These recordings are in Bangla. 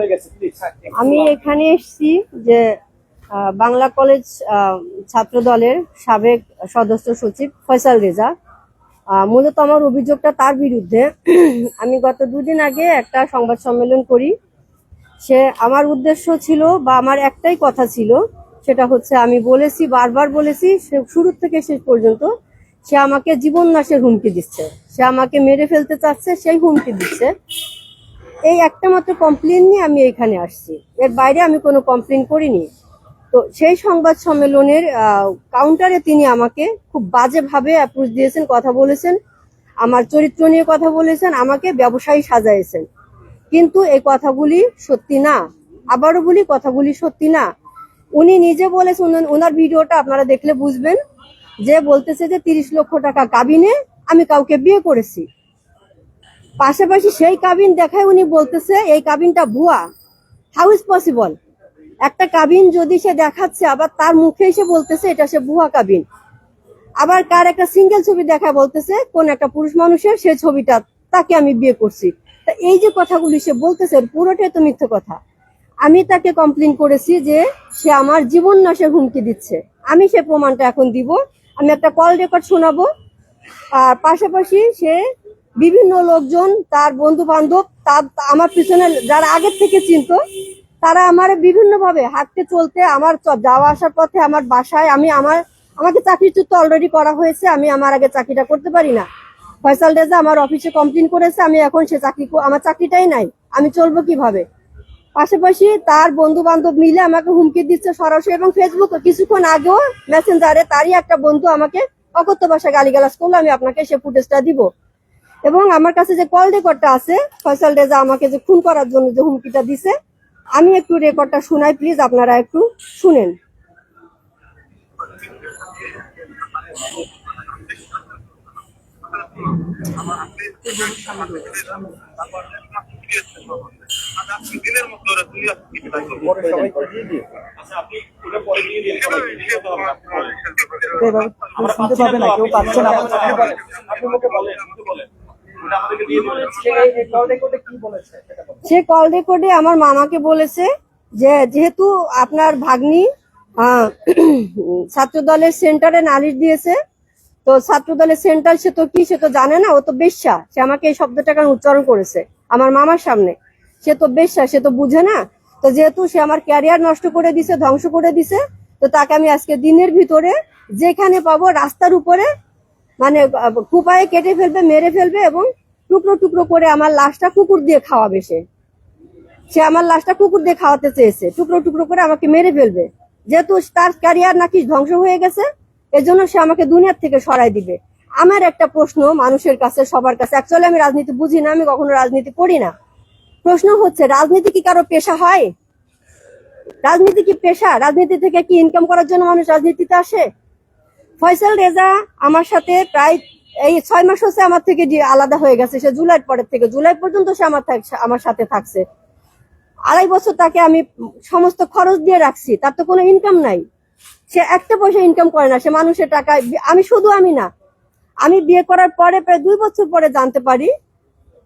হয়ে আমি এখানে এসেছি যে বাংলা কলেজ ছাত্র দলের সাবেক সদস্য সচিব ফয়সাল রেজা। মূলত আমার অভিযোগটা তার বিরুদ্ধে। আমি গত দুদিন আগে একটা সংবাদ সম্মেলন করি। সে আমার উদ্দেশ্য ছিল বা আমার একটাই কথা ছিল সেটা হচ্ছে আমি বলেছি বারবার বলেছি সে শুরু থেকে শেষ পর্যন্ত সে আমাকে জীবন নাশের হুমকি দিচ্ছে। সে আমাকে মেরে ফেলতে চাচ্ছে সেই হুমকি দিচ্ছে। এই একটা মাত্র কমপ্লেন নিয়ে আমি এখানে আসছি। এর বাইরে আমি কোনো কমপ্লেন করিনি। তো সেই সংবাদ সম্মেলনের কাউন্টারে তিনি আমাকে খুব বাজেভাবে অ্যাপ্রোচ দিয়েছেন, কথা বলেছেন, আমার চরিত্র নিয়ে কথা বলেছেন, আমাকে ব্যবসায়ী সাজাইছেন। কিন্তু এই কথাগুলি সত্যি না। আবারও বলি, কথাগুলি সত্যি না। উনি নিজে বলেছেন ওনার ভিডিওটা আপনারা দেখলে বুঝবেন যে বলতেছে যে তিরিশ লক্ষ টাকা কাবিনে আমি কাউকে বিয়ে করেছি। পাশাপাশি সেই কাবিন দেখায় উনি বলতেছে, এই কাবিনটা ভুয়া। হাউ ইজ পসিবল একটা কাবিন যদি সে দেখাচ্ছে, আবার তার মুখে এসে বলতেছে, এটা সে ভুয়া কাবিন আবার কার একটা সিঙ্গেল ছবি দেখা বলতেছে, কোন একটা পুরুষ মানুষের সে ছবিটা, তাকে আমি বিয়ে করছি। তা এই যে কথাগুলি সে বলতেছে, পুরোটাই তো মিথ্যে কথা। আমি তাকে কমপ্লেন করেছি যে, সে আমার জীবন নাশের হুমকি দিচ্ছে। আমি সে প্রমাণটা এখন দিব, আমি একটা কল রেকর্ড শোনাবো। আর পাশাপাশি সে বিভিন্ন লোকজন, তার বন্ধু বান্ধব তার, আমার পিছনে যারা আগের থেকে চিনত, তারা আমার বিভিন্ন ভাবে হাঁটতে চলতে, আমার যাওয়া আসার পথে আমার বাসায় আমি আমার, আমাকে চাকরিচ্যুত অলরেডি করা হয়েছে, আমি আমার আগে চাকরিটা করতে পারি না। ফয়সাল রেজা আমার অফিসে কমপ্লেন করেছে, আমি এখন সে চাকরি আমার চাকরিটাই নাই, আমি চলবো কীভাবে? পাশাপাশি তার বন্ধু বান্ধব মিলে আমাকে হুমকি দিচ্ছে সরাসরি এবং ফেসবুকে কিছুক্ষণ আগেও মেসেঞ্জারে তারই একটা বন্ধু আমাকে অকথ্য ভাষায় গালিগালাজ করল, আমি আপনাকে সে ফুটেজটা দিব। এবং আমার কাছে যে কল রেকর্ডটা আছে ফয়সাল রেজা আমাকে যে খুন করার জন্য যে হুমকিটা দিছে আমি একটু রেকর্ডটা শুনাই প্লিজ আপনারা একটু শুনেন। আচ্ছা আপনি ওটা সে কল রেকর্ডে আমার মামাকে বলেছে যে যেহেতু আপনার ভাগ্নি আহ, ছাত্র দলের সেন্টারে নালিশ দিয়েছে তো ছাত্র দলের সেন্টার সে তো কি সে তো জানে না ও তো বেশ্যা। সে আমাকে এই শব্দটাকে উচ্চারণ করেছে? আমার মামার সামনে। সে তো বেশ্যা সে তো বুঝে না। তো যেহেতু সে আমার ক্যারিয়ার নষ্ট করে দিছে ধ্বংস করে দিছে তো তাকে আমি আজকে দিনের ভিতরে যেখানে পাবো রাস্তার উপরে মানে কুপায়ে কেটে ফেলবে, মেরে ফেলবে এবং টুকরো টুকরো করে আমার লাশটা কুকুর দিয়ে খাওয়াবে সে। সে আমার লাশটা কুকুর দিয়ে খাওয়াতে চেয়েছে। টুকরো টুকরো করে আমাকে মেরে ফেলবে। যেহেতু তার ক্যারিয়ার নাকি ধ্বংস হয়ে গেছে, এজন্য সে আমাকে দুনিয়ার থেকে সরাই দিবে। আমার একটা প্রশ্ন মানুষের কাছে, সবার কাছে। অ্যাকচুয়ালি আমি রাজনীতি বুঝি না, আমি কখনো রাজনীতি করি না। প্রশ্ন হচ্ছে, রাজনীতি কি কারও পেশা হয়? রাজনীতি কি পেশা? রাজনীতি থেকে কি ইনকাম করার জন্য মানুষ রাজনীতিতে আসে? ফয়সাল রেজা আমার সাথে প্রায় এই ছয় মাস হচ্ছে আমার থেকে আলাদা হয়ে গেছে, সে জুলাই পরের থেকে। জুলাই পর্যন্ত সে আমার আমার সাথে থাকছে। আড়াই বছর তাকে আমি সমস্ত খরচ দিয়ে রাখছি, তার তো কোনো ইনকাম নাই। সে একটা পয়সা ইনকাম করে না, সে মানুষের টাকা আমি শুধু আমি না। আমি বিয়ে করার পরে প্রায় দুই বছর পরে জানতে পারি,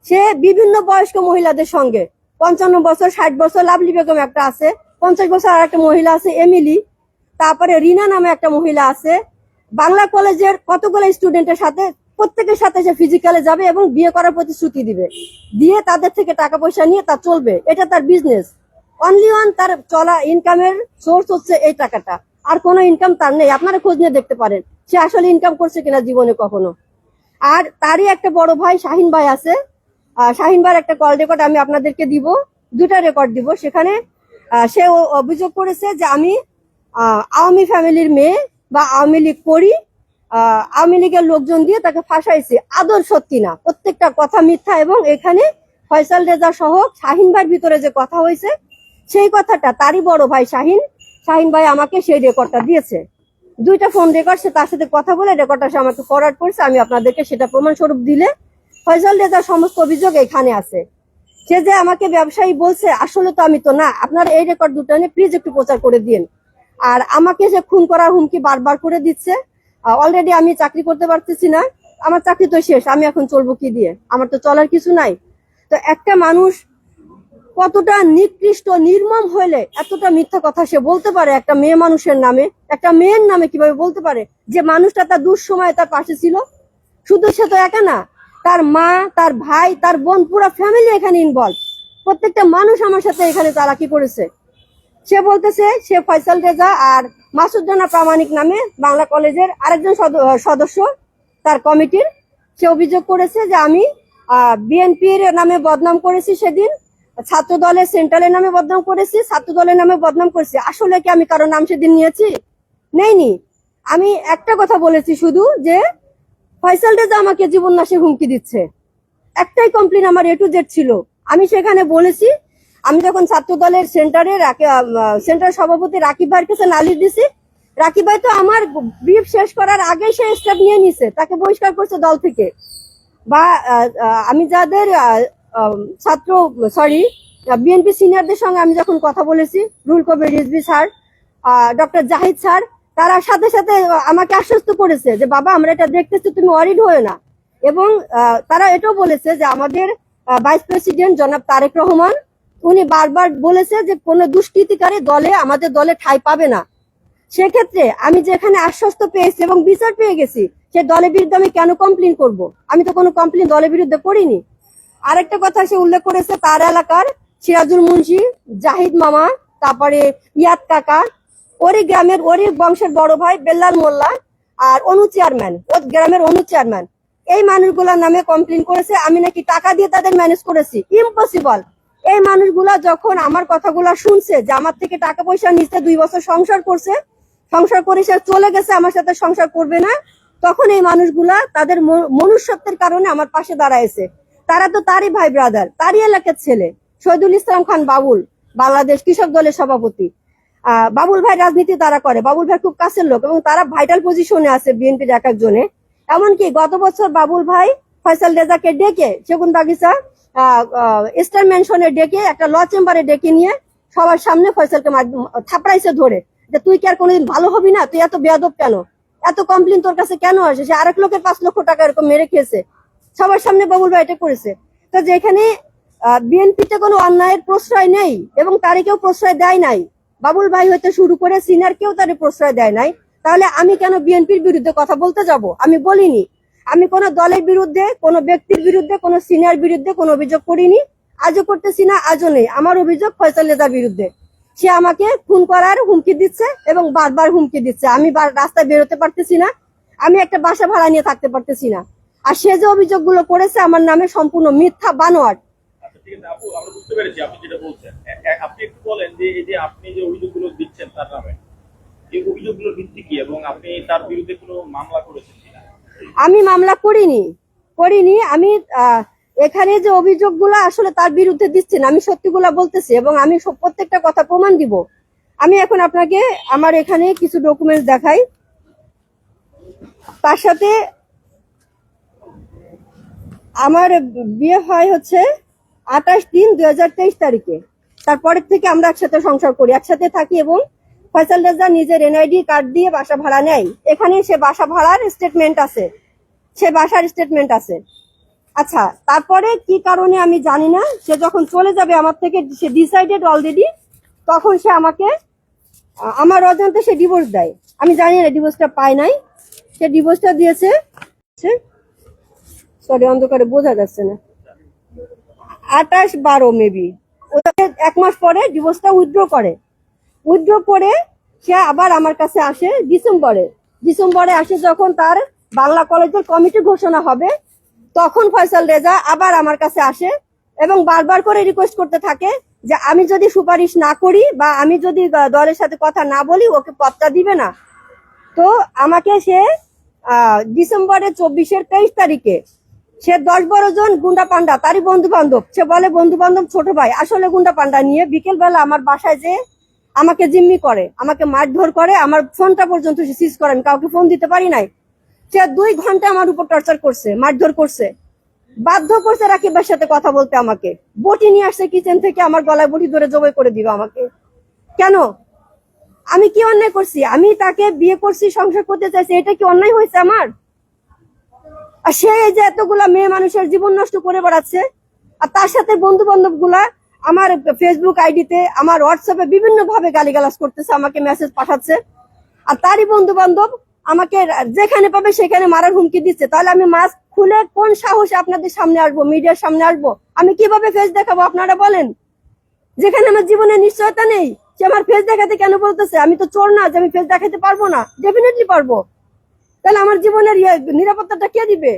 সে বিভিন্ন বয়স্ক মহিলাদের সঙ্গে, পঞ্চান্ন বছর, ষাট বছর, লাভলি বেগম একটা আছে, পঞ্চাশ বছর আর একটা মহিলা আছে, এমিলি। তারপরে রিনা নামে একটা মহিলা আছে বাংলা কলেজের কতগুলো স্টুডেন্টের সাথে প্রত্যেকের সাথে সে ফিজিক্যালে যাবে এবং বিয়ে করার প্রতিশ্রুতি দিবে। দিয়ে তাদের থেকে টাকা পয়সা নিয়ে তা চলবে। এটা তার বিজনেস অনলি ওয়ান তার চলা ইনকামের সোর্স হচ্ছে এই টাকাটা। আর কোনো ইনকাম তার নেই। আপনারা খোঁজ নিয়ে দেখতে পারেন। সে আসলে ইনকাম করছে কিনা জীবনে কখনো। আর তারই একটা বড় ভাই শাহিন ভাই আছে। শাহিন ভাইয়ের একটা কল রেকর্ড আমি আপনাদেরকে দিব। দুটা রেকর্ড দিব। সেখানে সে অভিযোগ করেছে যে আমি আওয়ামী ফ্যামিলির মেয়ে বা আওয়ামী লীগ করি আওয়ামী লীগের লোকজন দিয়ে তাকে ফাঁসাইছে। আদর সত্যি না। প্রত্যেকটা কথা মিথ্যা এবং এখানে ফয়সাল রেজা সহ শাহিন ভাইয়ের ভিতরে যে কথা হয়েছে, সেই কথাটা তারই বড় ভাই শাহিন। শাহিন ভাই আমাকে সেই রেকর্ডটা দিয়েছে। দুইটা ফোন রেকর্ড সে তার সাথে কথা বলে রেকর্ডটা সে আমাকে ফরওয়ার্ড করেছে। আমি আপনাদেরকে সেটা প্রমাণস্বরূপ দিলে ফয়সাল রেজার সমস্ত অভিযোগ এখানে আছে। সে যে আমাকে ব্যবসায়ী বলছে, আসলে তো আমি তো না। আপনারা এই রেকর্ড দুটো নিয়ে প্লিজ একটু প্রচার করে দিন আর আমাকে যে খুন করার হুমকি বারবার করে দিচ্ছে অলরেডি আমি চাকরি করতে পারতেছি না, আমার চাকরি তো শেষ, আমি এখন চলবো কি দিয়ে? আমার তো চলার কিছু নাই। তো একটা মানুষ কতটা নিকৃষ্ট, নির্মম হইলে এতটা মিথ্যা কথা সে বলতে পারে একটা মেয়ে মানুষের নামে, একটা মেয়ের নামে কীভাবে বলতে পারে? যে মানুষটা তার দুঃসময়ে তার পাশে ছিল, শুধু সে তো একা না, তার মা, তার ভাই, তার বোন, পুরো ফ্যামিলি এখানে ইনভলভ প্রত্যেকটা মানুষ আমার সাথে এখানে তারা কি করেছে? সে বলতেছে, সে ফয়সাল রেজা আর মাসুদ জানা প্রামাণিক নামে বাংলা কলেজের আরেকজন সদ- সদস্য, তার কমিটির। সে অভিযোগ করেছে যে আমি বিএনপির নামে বদনাম করেছি সেদিন ছাত্র দলের সেন্ট্রালের নামে বদনাম করেছি ছাত্র দলের নামে বদনাম করেছি। আসলে কি আমি কারও নাম সেদিন নিয়েছি? নেইনি। আমি একটা কথা বলেছি শুধু যে, ফয়সাল রেজা আমাকে জীবন নাশে হুমকি দিচ্ছে। একটাই কমপ্লেন আমার এ টু জেড ছিল। আমি সেখানে বলেছি আমি যখন ছাত্র দলের সেন্টারে সেন্টার সভাপতি রাকিব ভাইয়ের কাছে নালিশ দিছি। রাকিব ভাই তো আমার ব্রিফ শেষ করার আগে সে স্টেপ নিয়ে নিছে, তাকে বহিষ্কার করছে দল থেকে। বা আমি যাদের ছাত্র সরি বিএনপি সিনিয়রদের সঙ্গে আমি যখন কথা বলেছি, Ruhul Kabir Rizvi sir doctor Zahid sir, তারা সাথে সাথে আমাকে আশ্বস্ত করেছে যে, বাবা, আমরা এটা দেখতেছি, তুমি ওয়ারিড হয়ে না। এবং তারা এটাও বলেছে যে, আমাদের ভাইস প্রেসিডেন্ট জনাব তারেক রহমান উনি বারবার বলেছে যে কোনো দুষ্কৃতিকারী দলে, আমাদের দলে ঠাঁই পাবে না। সেক্ষেত্রে আমি যেখানে আশ্বস্ত পেয়েছি এবং বিচার পেয়ে গেছি, সে দলের বিরুদ্ধে আমি কেন কমপ্লেন করব? আমি তো কোনো কমপ্লেন দলের বিরুদ্ধে করিনি। আরেকটা কথা সে উল্লেখ করেছে তার এলাকার সিরাজুল মুন্সি, জাহিদ মামা, তারপরে ইয়াদ কাকা, ওরই গ্রামের ওরই বংশের বড় ভাই বেল্লাল মোল্লা আর অনু চেয়ারম্যান ও গ্রামের অনু চেয়ারম্যান এই মানুষগুলোর নামে কমপ্লেন করেছে, আমি নাকি টাকা দিয়ে তাদের ম্যানেজ করেছি। ইম্পসিবল এই মানুষগুলা যখন আমার কথাগুলো শুনছে যে আমার থেকে টাকা পয়সা নিচ্ছে, দুই বছর সংসার করছে, সংসার করে সে চলে গেছে, আমার সাথে সংসার করবে না, তখন এই মানুষগুলা তাদের মনুষ্যত্বের কারণে আমার পাশে দাঁড়াইছে। তারা তো তারই ভাই ব্রাদার তারই এলাকার ছেলে। শহীদুল ইসলাম খান বাবুল, বাংলাদেশ কৃষক দলের সভাপতি। বাবুল ভাই রাজনীতি তারা করে। বাবুল ভাই খুব কাছের লোক এবং তারা ভাইটাল পজিশনে আছে বিএনপির এক একজনে এমনকি গত বছর বাবুল ভাই ফয়সাল রেজাকে ডেকে সেগুন বাগিচা ইস্টার ম্যানশনে ডেকে, একটা ল চেম্বারে ডেকে নিয়ে সবার সামনে ফয়সালকে থাপড়াইছে ধরে। যে তুই কি আর কোনোদিন ভালো হবি না? তুই এত বেয়াদব কেন? এত কমপ্লেন তোর কাছে কেন আসে? সে আরেক লোকের পাঁচ লক্ষ টাকা এরকম মেরে খেয়েছে। সবার সামনে বাবুল ভাই এটা করেছে। তো যেখানে বিএনপিতে কোনো অন্যায়ের প্রশ্রয় নেই এবং তারে কেউ প্রশ্রয় দেয় নাই, বাবুল ভাই হইতে শুরু করে সিনিয়র কেউ তারে প্রশ্রয় দেয় নাই, তাহলে আমি কেন বিএনপির বিরুদ্ধে কথা বলতে যাব? আমি বলিনি। আমি কোনো দলের বিরুদ্ধে, কোনো ব্যক্তির বিরুদ্ধে, কোনো সিনিয়র বিরুদ্ধে কোনো অভিযোগ করিনি। আজও করতেছি না, আজও নেই। আমার অভিযোগ ফয়সাল রেজার বিরুদ্ধে। সে আমাকে খুন করার হুমকি দিচ্ছে এবং বারবার হুমকি দিচ্ছে। আমি রাস্তায় বেরোতে পারতেছি না। আমি একটা বাসা ভাড়া নিয়ে থাকতে পারতেছি না। আর সে যে অভিযোগগুলো করেছে, আমার নামে সম্পূর্ণ মিথ্যা বানোয়াট। আচ্ছা অভিযোগগুলো দিচ্ছেন তার নামে, এই অভিযোগগুলোর ভিত্তি কি? এবং আপনি তার বিরুদ্ধে কোনো মামলা করেছেন? আমি মামলা করিনি করিনি, আমি এখানে যে অভিযোগগুলো আসলে তার বিরুদ্ধে দিচ্ছেন আমি সত্যিগুলা বলতেছি এবং আমি প্রত্যেকটা কথা প্রমাণ দিব। আমি এখন আপনাকে আমার এখানে কিছু ডকুমেন্টস দেখাই। তার সাথে আমার বিয়ে হয় হচ্ছে আঠাশ তিন দুই তারিখে। তারপরের থেকে আমরা একসাথে সংসার করি, একসাথে থাকি এবং ফয়সাল রেজা নিজের এনআইডি কার্ড দিয়ে বাসা ভাড়া নেয় এখানে সে বাসা ভাড়ার স্টেটমেন্ট আছে। সে বাসার স্টেটমেন্ট আছে। আচ্ছা তারপরে কি কারণে আমি জানি না, সে যখন চলে যাবে আমার থেকে, সে ডিসাইডেড অলরেডি তখন সে আমাকে, আমার অজান্তে সে ডিভোর্স দেয়। আমি জানি না ডিভোর্সটা পায় নাই। সে ডিভোর্সটা দিয়েছে। সরি অন্ধকারে বোঝা যাচ্ছে না। আঠাশ বারো মেবি ওটাকে এক মাস পরে ডিভোর্সটা উইথড্র করে। উইথড্র করে সে আবার আমার কাছে আসে ডিসেম্বরে। ডিসেম্বরে আসে যখন তার বাংলা কলেজের কমিটি ঘোষণা হবে, তখন ফয়সাল রেজা আবার আমার কাছে আসে এবং বারবার করে রিকোয়েস্ট করতে থাকে যে আমি যদি সুপারিশ না করি বা আমি যদি দলের সাথে কথা না বলি, ওকে পদটা দিবে না। তো আমাকে সে ডিসেম্বরের চব্বিশের তেইশ তারিখে সে দশ বারো জন গুন্ডা পান্ডা তারই বন্ধু বান্ধব সে বলে বন্ধু বান্ধব ছোট ভাই, আসলে গুন্ডা পান্ডা নিয়ে বিকেলবেলা আমার বাসায় যে আমাকে জিম্মি করে, আমাকে মারধর করে, আমার ফোনটা পর্যন্ত সে সিজ করে, আমি কাউকে ফোন দিতে পারি নাই। সে দুই ঘণ্টা আমার উপর টর্চার করছে, মারধর করছে। বাধ্য করছে রাকিবের সাথে কথা বলতে আমাকে। বটি নিয়ে আসছে কিচেন থেকে, আমার গলায় বটি ধরে জবাই করে দিবে আমাকে। কেন? আমি কি অন্যায় করছি? আমি তাকে বিয়ে করছি, সংসার করতে চাইছি, এটা কি অন্যায় হয়েছে আমার? আর সে এই যে এতগুলা মেয়ে মানুষের জীবন নষ্ট করে বেড়াচ্ছে, আর তার সাথে বন্ধু বান্ধবগুলা আমার ফেসবুক আইডিতে আমার হোয়াটসঅ্যাপে বিভিন্ন ভাবে গালিগালাজ করতেছে আমাকে মেসেজ পাঠাচ্ছে। আর তারই বন্ধু বান্ধব আমাকে যেখানে পাবে সেখানে মারার হুমকি দিচ্ছে। তাহলে আমি মাস্ক খুলে কোন সাহসে আপনাদের সামনে আসব মিডিয়ার সামনে আসব? আমি কীভাবে ফেস দেখাবো আপনারা বলেন? যেখানে আমার জীবনে নিশ্চয়তা নেই সে আমার ফেস দেখাতে কেন বলতেছে? আমি তো চোর না যে আমি ফেস দেখাতে পারব না ডেফিনেটলি পারব। তাহলে আমার জীবনের ইয়ে, নিরাপত্তাটা কে দিবে?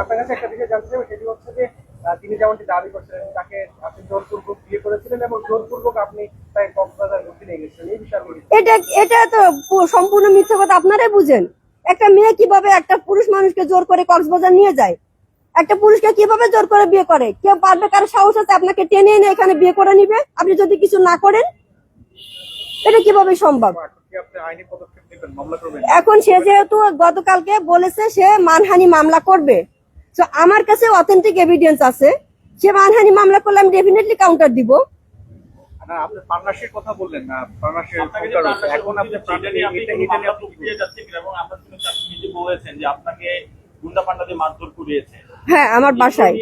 আপনার কাছে একটা বিষয় জানতে চাই সেটি হচ্ছে যে তিনি যেমনটি দাবি করছিলেন, তাকে আপনি জোরপূর্বক বিয়ে করেছিলেন এবং জোরপূর্বক আপনি তাই কক্সবাজার ঘুরতে নিয়ে গেছিলেন, এই বিষয়ে আপনি এটা এটা তো সম্পূর্ণ মিথ্যে কথা, আপনারাই বুঝেন। একটা মেয়ে কীভাবে একটা পুরুষ মানুষকে জোর করে কক্সবাজার নিয়ে যায়? একটা পুরুষকে কীভাবে জোর করে বিয়ে করে? কেউ পারবে, কারও সাহস আছে, আপনাকে টেনে এনে এখানে বিয়ে করে নিবে? আপনি যদি কিছু না করেন, এটা কীভাবে সম্ভব? এখন কি আপনি আইনি পদক্ষেপ নেবেন? মামলা করবেন? এখন সে যেহেতু গতকালকে বলেছে সে মানহানি মামলা করবে। তো আমার কাছে অথেন্টিক এভিডেন্স আছে। সে মানহানি মামলা করলে আমি ডেফিনেটলি কাউন্টার দিব। হ্যাঁ আমার বাসায়।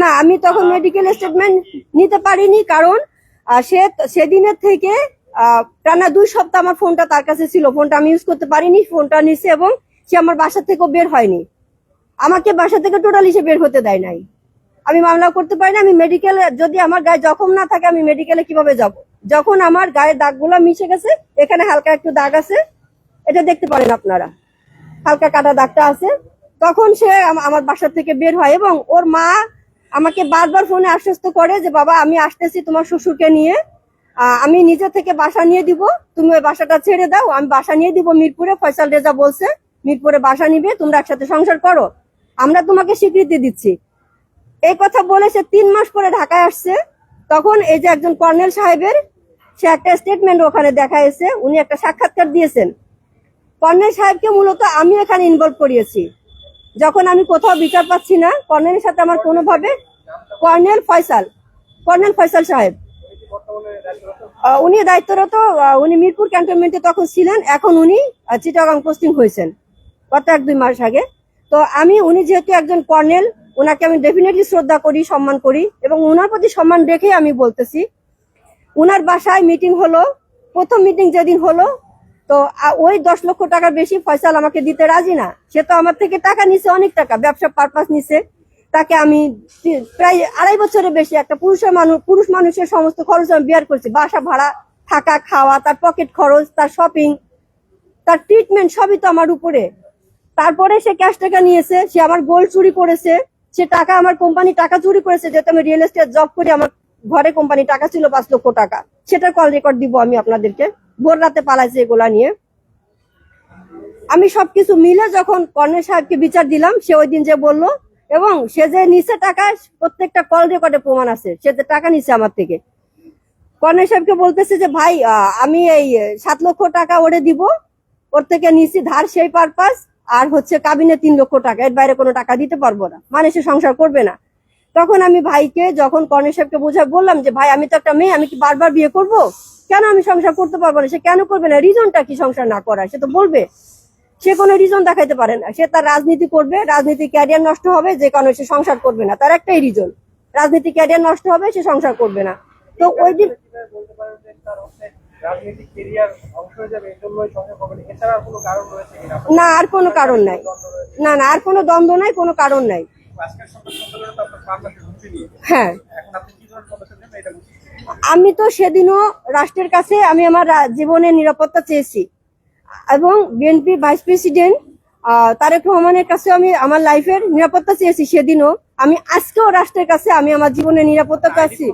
না আমি তখন মেডিকেল স্টেটমেন্ট নিতে পারিনি কারণ সে সেদিনের থেকে টানা দুই সপ্তাহ আমার ফোনটা তার কাছে ছিল। ফোনটা আমি ইউজ করতে পারিনি, ফোনটা নিছে এবং সে আমার বাসা থেকেও বের হয়নি। আমাকে বাসা থেকে টোটালি সে বের হতে দেয় নাই। আমি মামলা করতে পারি না, আমি মেডিকেলে যদি আমার গায়ে জখম না থাকে, আমি মেডিকেলে কীভাবে যাব? যখন আমার গায়ে দাগগুলো মিশে গেছে, এখানে হালকা একটু দাগ আছে, এটা দেখতে পারেন আপনারা। হালকা কাটা দাগটা আছে। তখন সে আমার বাসা থেকে বের হয় এবং ওর মা আমাকে বারবার ফোনে আশ্বস্ত করে যে, বাবা, আমি আসতেছি তোমার শ্বশুরকে নিয়ে। আমি নিজে থেকে বাসা নিয়ে দিব। তুমি ওই বাসাটা ছেড়ে দাও। আমি বাসা নিয়ে দিব মিরপুরে। ফয়সাল রেজা বলছে, মিরপুরে বাসা নিবে, তোমরা একসাথে সংসার করো। আমরা তোমাকে স্বীকৃতি দিচ্ছি। এই কথা বলে সে তিন মাস পরে ঢাকায় আসছে। তখন এই যে একজন কর্নেল সাহেবের, সে একটা স্টেটমেন্ট ওখানে দেখা এসে উনি একটা সাক্ষাৎকার দিয়েছেন। কর্নেল সাহেবকে মূলত আমি এখানে ইনভলভ করিয়েছি। যখন আমি কোথাও বিচার পাচ্ছি না, কর্নেলের সাথে আমার কোনোভাবে, কর্নেল ফয়সাল কর্নেল ফয়সাল সাহেব। উনি দায়িত্বরত উনি মিরপুর ক্যান্টনমেন্টে তখন ছিলেন, এখন উনি চিটাগাং পোস্টিং হয়েছেন গত এক দুই মাস আগে। তো আমি, উনি যেহেতু একজন কর্নেল ওনাকে আমি ডেফিনেটলি শ্রদ্ধা করি, সম্মান করি, এবং ওনার প্রতি সম্মান রেখে আমি বলতেছি, উনার বাসায় মিটিং হলো, প্রথম মিটিং যেদিন হলো তো ওই দশ লক্ষ টাকার বেশি ফয়সাল আমাকে দিতে রাজি না। সে তো আমার থেকে টাকা নিছে, অনেক টাকা, ব্যবসা পারপাস নিছে। তাকে আমি প্রায় আড়াই বছরের বেশি একটা পুরুষের মানুষ পুরুষ মানুষের সমস্ত খরচ আমি বিয়ার করছি। বাসা ভাড়া, থাকা, খাওয়া, তার পকেট খরচ, তার শপিং তার ট্রিটমেন্ট সবই তো আমার উপরে। তারপরে সে ক্যাশ টাকা নিয়েছে, সে আমার গোল্ড চুরি করেছে, সে টাকা আমার কোম্পানি টাকা চুরি করেছে, যেহেতু আমি রিয়েল এস্টেট জব করি, আমার ঘরে কোম্পানি টাকা ছিল পাঁচ লক্ষ টাকা। সেটার কল রেকর্ড দিব আমি আপনাদেরকে। ভোর রাতে পালাইছে এগুলা নিয়ে। আমি সবকিছু মিলে যখন কর্নেল সাহেবকে বিচার দিলাম, সে ওই দিন যে বলল, এবং সে যে নিচে টাকা, প্রত্যেকটা কল রেকর্ডে প্রমাণ আছে, সে যে টাকা নিছে আমার থেকে। কর্নেল সাহেবকে বলতেছে যে, ভাই আমি এই সাত লক্ষ টাকা ওরে দিব, ওর থেকে নিছি ধার সেই পারপাস, আর হচ্ছে কাবিনে তিন লক্ষ টাকা, এর বাইরে কোনো টাকা দিতে পারব না। মানে সে সংসার করবে না। তখন আমি ভাইকে যখন কর্নেল সাহেবকে বোঝায় বললাম যে ভাই আমি তো একটা মেয়ে আমি কি বারবার বিয়ে করব? কেন আমি সংসার করতে পারব না? সে কেন করবে না? রিজনটা কি সংসার না করার? সে তো বলবে। সে কোনো রিজন দেখাইতে পারে না। সে তার রাজনীতি করবে রাজনীতি ক্যারিয়ার নষ্ট হবে যে কারণে সে সংসার করবে না। তার একটাই রিজন রাজনীতি ক্যারিয়ার নষ্ট হবে সে সংসার করবে না। তো ওই দিন না আর কোনো কারণ নাই। না না আর কোনো দ্বন্দ্ব নাই কোনো কারণ নাই। হ্যাঁ। আমি তো সেদিনও রাষ্ট্রের কাছে আমি আমার জীবনের নিরাপত্তা চেয়েছি। এবং বিএনপি ভাইস প্রেসিডেন্ট তারেক রহমানের কাছে আমি আমার লাইফের নিরাপত্তা চেয়েছি সেদিনও। আমি আজকেও রাষ্ট্রের কাছে আমি আমার জীবনের নিরাপত্তা চাচ্ছি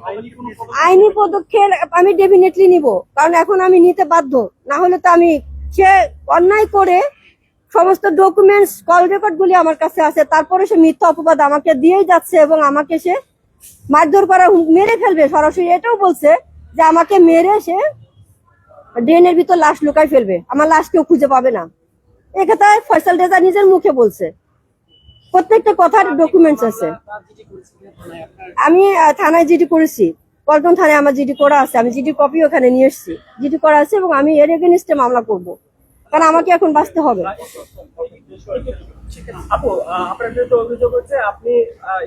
আইনি পদক্ষেপ আমি ডেফিনেটলি নিব। কারণ এখন আমি নিতে বাধ্য। না হলে তো আমি সে অন্যায় করে সমস্ত ডকুমেন্টস কল রেকর্ড গুলি আমার কাছে আছে। তারপরে সে মিথ্যা অপবাদ আমাকে দিয়েই যাচ্ছে এবং আমাকে সে মারধর করা মেরে ফেলবে। সরাসরি এটাও বলছে যে আমাকে মেরে সে ড্রেনের ভিতর লাশ লুকাই ফেলবে। আমার লাশ কেউ খুঁজে পাবে না। এ ফয়সাল রেজা নিজের মুখে বলছে। প্রত্যেকটা কথার ডকুমেন্টস আছে। আমি থানায় জিডি করেছি। পল্টন থানায় আমার জিডি করা আছে। আমি জিডি কপি ওখানে নিয়ে এসেছি। জিডি করা আছে এবং আমি এর এগেনস্টে মামলা করব। কারণ আমাকে এখন বাঁচতে হবে। আপু অভিযোগ হচ্ছে আপনি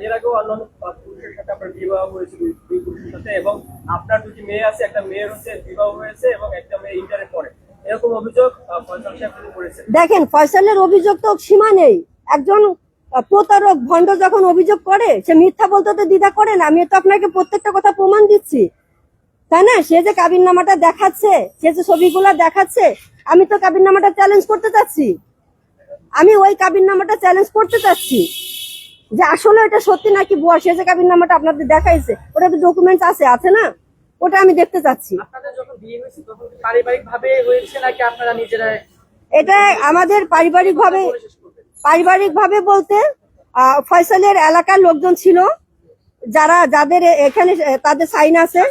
এর আগেও অন্যান্য পুরুষের সাথে আপনার বিবাহ হয়েছিল দুই পুরুষের সাথে এবং আপনার দুটি মেয়ে আছে একটা মেয়ের হচ্ছে বিবাহ হয়েছে এবং একটা মেয়ে ইন্টারে পড়ে এরকম অভিযোগ আহ, ফয়সাল সাহেব করেছেন। দেখেন ফয়সালের অভিযোগ তো সীমা নেই। একজন প্রতারক ভণ্ড যখন অভিযোগ করে সে মিথ্যা বলতে তো দ্বিধা করে না। আমি তো আপনাকে প্রত্যেকটা কথা প্রমাণ দিচ্ছি। তাই না? সে যে কাবিন নামাটা দেখাচ্ছে সে যে ছবিগুলা দেখাচ্ছে আমি তো কাবিন নামাটা চ্যালেঞ্জ করতে চাচ্ছি। আমি ওই কাবিন নামাটা চ্যালেঞ্জ করতে চাচ্ছি। যে আসলে এটা সত্যি নাকি বুয়া সে যে কাবিন নামাটা আপনাদের দেখাইছে ওটা তো ডকুমেন্টস আছে আছে না? ওটা আমি দেখতে চাচ্ছি। এটা আমাদের পারিবারিক ভাবে পারিবারিক ভাবে বলতে আহ, ফয়সালের এলাকার লোকজন ছিল। যারা যাদের এখানে তাদের সাইন আছে?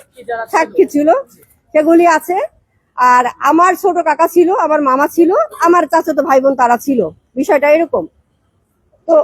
সাক্ষী ছিল, সেগুলি আছে আর আমার ছোট কাকা ছিল, আমার মামা ছিল, আমার চাচাতো ভাই বোন তারা ছিল বিষয়টা এরকম তো